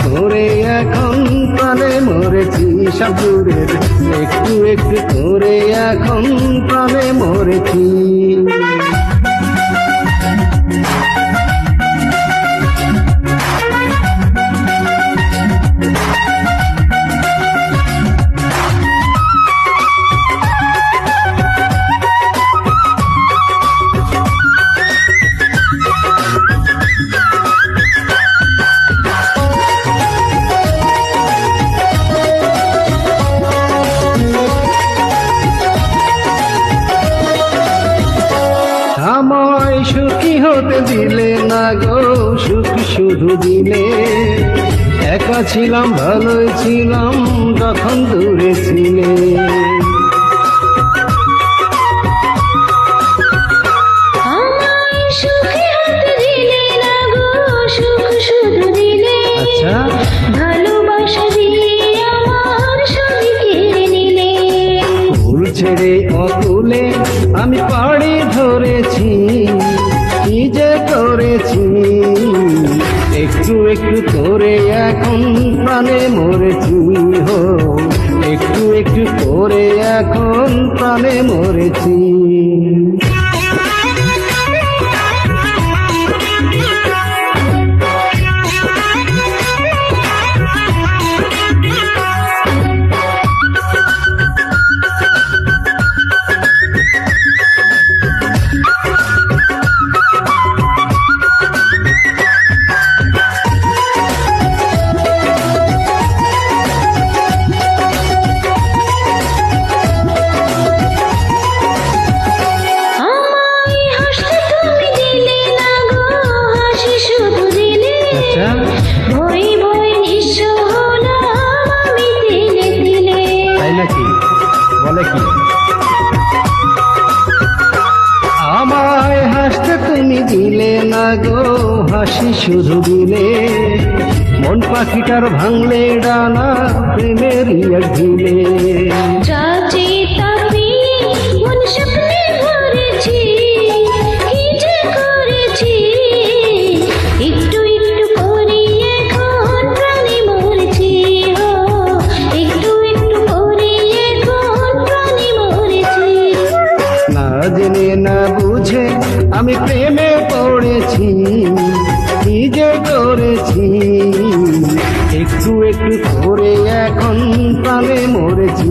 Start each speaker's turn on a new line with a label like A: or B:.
A: করে এখন প্রাণে মরেছি সাপুরের একটু একটু করে এখন প্রাণে মরেছি। আমায় সুখী হতে দিলে না গো সুখ শুধু দিলে। একা ছিলাম ভালোই ছিলাম তখন দূরে ছিলে। আচ্ছা। ছেড়ে অতুলে আমি পাড়ে ধরেছি। করেছি। একটু একটু তোরে এখন প্রাণে মরেছি হো। একটু একটু করে এখন প্রাণে মরেছি।
B: দিলে না গো হাসি শুধু দিলে।
A: মন পাখিটার ভাঙলে ডানা প্রেমের এক ঢিলে। কি যে করেছি একটু একটু করে এখন প্রাণে মরেছি।